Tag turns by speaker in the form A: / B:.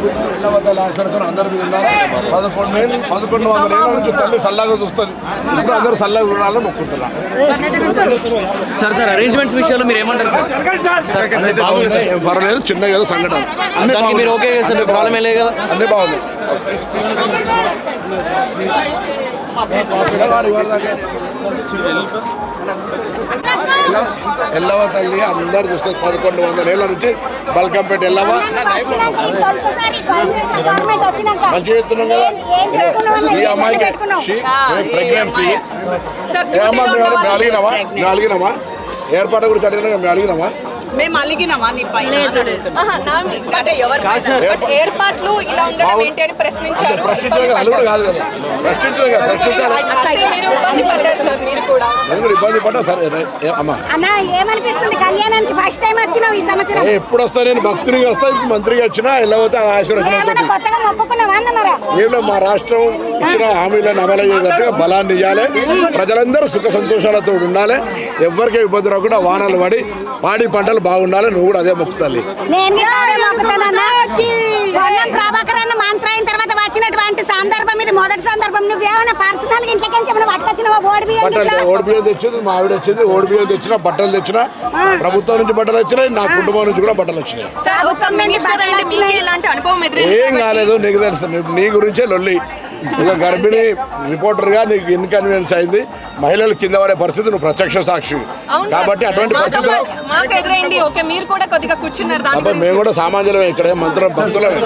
A: అందరి మీద ఉన్నారు. పదకొండు ఏళ్ళు పదకొండు వందల ఏళ్ళ నుంచి తల్లి సల్లాగా చూస్తుంది. ఇప్పుడు అందరూ సల్లాగా చూడాలని మొక్కుతున్నా
B: సార్ సార్ అరేంజ్మెంట్స్ విషయంలో మీరు ఏమంటారు సార్?
A: పర్వాలేదు చిన్న ఏదో సంఘటన. అన్ని
B: మీరు ఓకే సార్ ప్రాబ్లం ఏ లేదు కదా?
A: అన్ని బాగున్నాయి. ఎల్లవ తల్లి అందరు చూస్తారు పదకొండు వందల ఏళ్ళ నుంచి బల్కంపేట ఎల్లవ చెప్తున్నాం కదా.
C: చేసుకున్నామో
A: ఈ అమ్మాయికి ప్రెగ్నెన్సీ. ఏ అమ్మా మేము మేము అడిగినామా మేము అడిగినామా ఏర్పాటు గురించి అడిగినా మేము అడిగినామా
D: మేము అలిగినామా నీ పైన? అంటే ఎవరు ఏర్పాట్లు ఇలా ఉండడం ఏంటి అని ప్రశ్నించారు.
A: ప్రశ్నించడం కదా అల్లుడు కాదు కదా. ప్రశ్నించడం కదా ప్రశ్నించాలి
D: అంటే మీరు ఇబ్బంది పడ్డారు సార్ మీరు కూడా.
A: నేను కూడా ఇబ్బంది పడ్డా? సరే రే- ఏ అమ్మా.
C: అన్న ఏమనిపిస్తుంది? కళ్యాణానికి ఫస్ట్ టైం వచ్చినావు ఈ సంవత్సరం?
A: ఏ, ఎప్పుడు వస్తా? నేను భక్తునిగా వస్తా మంత్రిగా వచ్చినా వెళ్ళబోతే ఆశీర్వచనంతో
C: ఏమన్నా కొత్తగా మొక్కుకున్నావా అన్న మరి?
A: ఏమిటో మా రాష్ట్రం ఇచ్చిన హామీలను అమలు అయ్యేటట్టుగా బలాన్ని ఇవ్వాలి ప్రజలందరూ సుఖ సంతోషాలతో ఉండాలి. ఎవరికీ ఇబ్బంది రాకుండా వానలు పడి పాడి పంటలు బాగుండాలి. నువ్వు కూడా అదే మొక్కుతాలి
C: ప్రభాకర్ అన్న తర్వాత వచ్చినటువంటి సందర్భం మొదటి సందర్భం నువ్వేమైనా పర్సనల్గా ఇంట్లోకి ఏమైనా పట్టుకొచ్చినావా? ఓడి బియ్యం?
A: ఓడి తెచ్చింది మా ఆవిడ వచ్చింది ఓడి బియ్యం తెచ్చిన బట్టలు తెచ్చిన ప్రభుత్వం నుంచి బట్టలు వచ్చినాయి నా కుటుంబం నుంచి కూడా బట్టలు వచ్చినాయి. ఏం కాలేదు నీకు తెలుసు నీ- గురించే లొల్లి. ఒక గర్భిణి రిపోర్టర్గా నీకు ఇన్కన్వీనియన్స్ అయింది మహిళలు కింద పడే పరిస్థితి నువ్వు ప్రత్యక్ష సాక్షి. కాబట్టి అటువంటి
D: మాతో
A: పరిస్థితులు
D: పాటు- మాకు ఎదురైంది. ఓకే మీరు కూడా కొద్దిగా కూర్చున్నారు దాని
A: అబ్బాయి
D: గురించి.
A: మేము కూడా సామాన్యులమే ఇక్కడ మంత్రుల భక్తులమే.